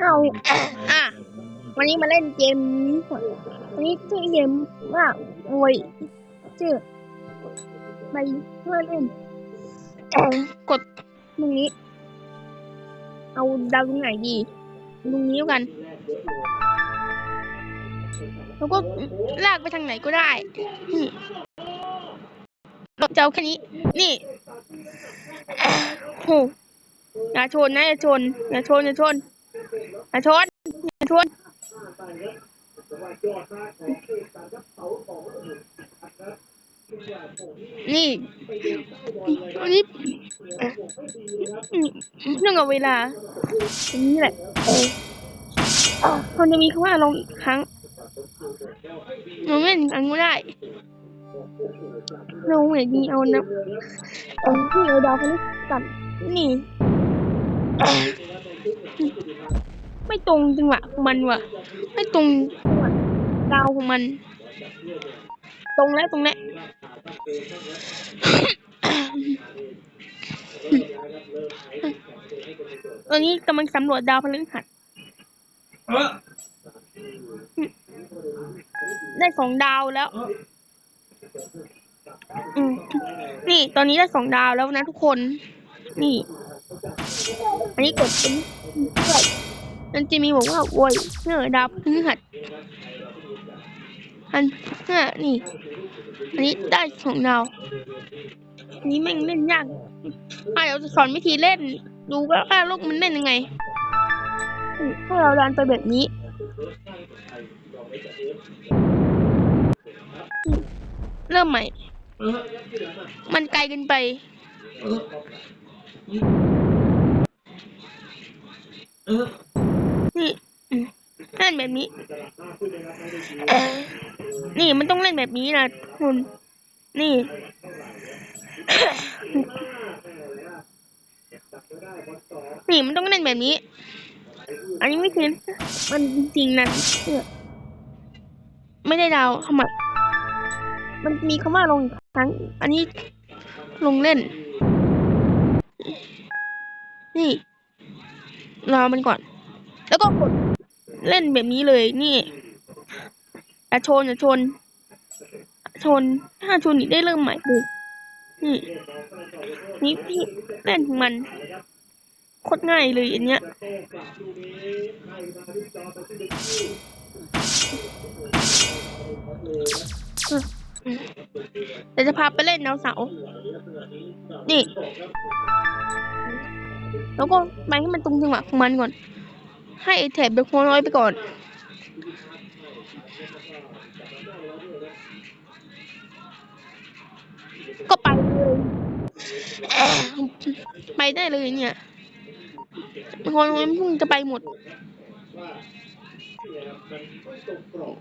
เอาอะวันนี้มาเล่นเกมนี้ก่อนวันนี้ชื่อเกมว่าโวยชื่อไปเพื่อเล่นกดตรงนี้ เอาดาวตรงไหนดีตรงนี้แล้วกัน แล้วก็ลากไปทางไหนก็ได้เราจะเอาแค่นี้ นี่โหอย่าชนนะอย่าชนอย่าชนอย่าชน อาชนอย่าชนนี่นนี้เรื่องกับเวลาอันนี้แหละเออคนจะมีคำว่าลงอีกครั้งลงเล่นอีกครั้งก็ได้ลงไหนดีเอานะเอาที่เอาดาวคนนี้กันนี่ ไม่ตรงจังหวะมันว่ะ ไม่ตรงดาวของมัน ตรงแล้วตรงแล้วตอนนี้กำลังสำรวจดาวพฤหัสได้สองดาวแล้ว อืมนี่ ตอนนี้ได้สองดาวแล้วนะทุกคน นี่ อันนี้กดเป็น เพื่อมันจะมีบอกว่าโวยเนื้อดาวพฤหัสอันน่ะนี่ อันนี้ได้สองดาวอันนี้แม่งเล่นยากอะเดี๋ยวจะสอนวิธีเล่น ดูว่าว่าลูกมันเล่นยังไงอืมให้เราดันไปแบบนี้ เริ่มใหม่ มันไกลเกินไปนี่อื มเล่นแบบนี้ นี่มันต้องเล่นแบบนี้นะคุณ นี่ นี่มันต้องเล่นแบบนี้ อันนี้ไม่คือมันจริงๆนะไม่ได้ดาวทำไมมันมีคำว่าลงอีกครั้ง อันนี้ลงเล่น นี่ รอมันก่อน แล้วก็กดเล่นแบบนี้เลยนี่อย่าชนอย่าชน ชนถ้าชนอีกได้เริ่มใหม่เลยนี่นี่พี่เล่นมันโคตรง่ายเลยอันเนี้ยเดี๋ยวจะพาไปเล่นดาวเสาร์นี่ แล้วก็ไปให้มันตรงจังหวะของมันก่อน ให้แถบเบคโน้อยไปก่อน ก็ไปเลยไปได้เลยเนี่ยเบคโน้อยพิ่งจะไปหมด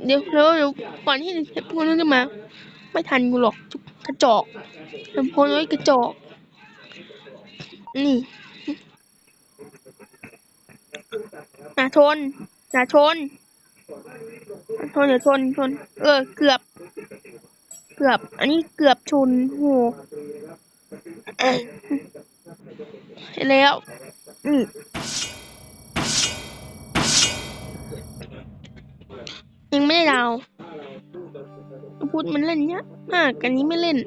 เดี๋ยวเดี๋ยวเดี๋ยวก่อนที่เทปพวกนั้นจะมา ไม่ทันกูหรอกกระจอกเทปพวกน้อยกระจอก นี่ อย่าชนอย่าชนชนอย่าชนชน เออ เกือบ เกือบ อันนี้เกือบชนโหเอ้ยเห็นแล้วอืมยังไม่ได้ดาวพูดมันเล่นเนี้ยมากอันนี้ไม่เล่น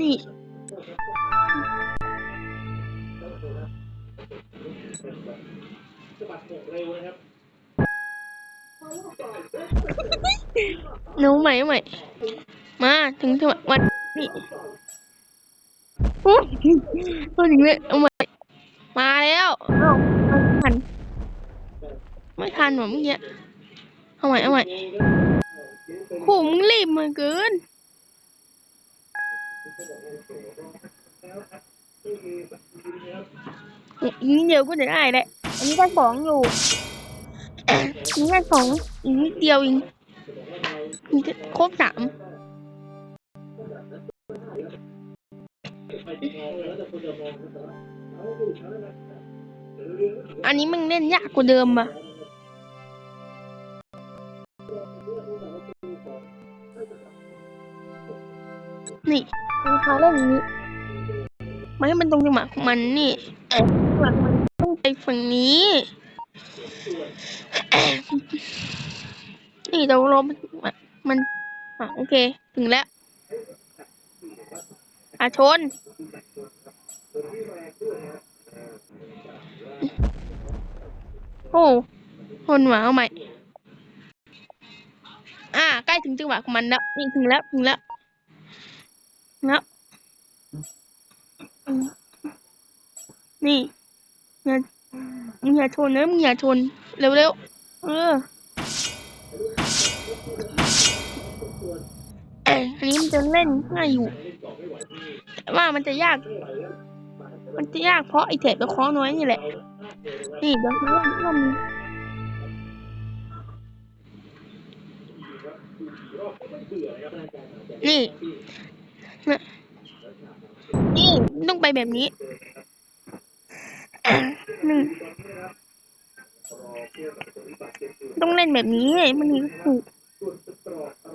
นี่ หนูใหม่ใหม่มาถึงถึงวันนี่โอ้ยพูดถึงเลยเอาใหม่มาแล้วเอาไม่ทันไม่ทันหรอเมื่อกี้เอาใหม่เอาใหม่โหมึงรีบมาเกิน อีกนิดเดียวก็จะได้แหละ อันนี้ได้สองอยู่อันนี้ได้สองอีกนิดเดียวเองมีครบสามอันนี้มันเล่นยากกว่าเดิมอะนี่มันพาเล่นอย่างนี้ มาให้มันตรงจังหวะของมันนี่เอ๊ะจังมันต้องไปฝั่งนี้ นี่เราลบมันอะโอเค ถึงแล้วอาชน โอ้ทนหวาเอาใหม่ อ่า ใกล้ถึงจังหวะของมันแล้ว นี่ถึงแล้ว ถึงแล้วแล้ว นี่อย่ามึงอย่าชนนะมึงอย่าชน เร็วๆเออเอ้ยอันนี้มันจะเล่นง่ายอยู่ แต่ว่ามันจะยาก มันจะยากเพราะไอเทปตะเคอน้อยนี่แหละ นี่เดี๋ยวคือว่าว่ามีนี่ ต้องไปแบบนี้หนึ่งต้องเล่นแบบนี้มันถึงถูก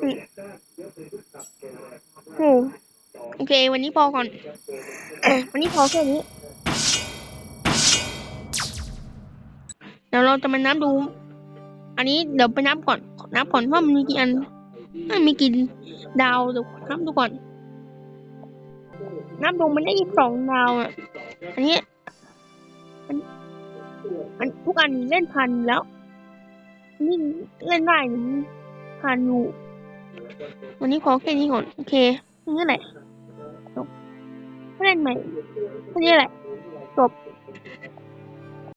นี่โอ้โอเค วันนี้พอก่อน วันนี้พอแค่นี้ เดี๋ยวเราจะมานับดู อันนี้เดี๋ยวไปนับก่อน นับก่อนว่ามันมีกี่อันอะมีกี่ดาวเดี๋ยวนับดูก่อน นับดูมันได้ยี่สิบสองดาวอะ อันนี้ มันมันทุกอันเล่นพันแล้ว นี่เล่นได้หนพันอยู่ วันนี้ขอแค่นี้ก่อน โอเคนี่แหละจบเล่นใหม่แค่นี้แหละจบ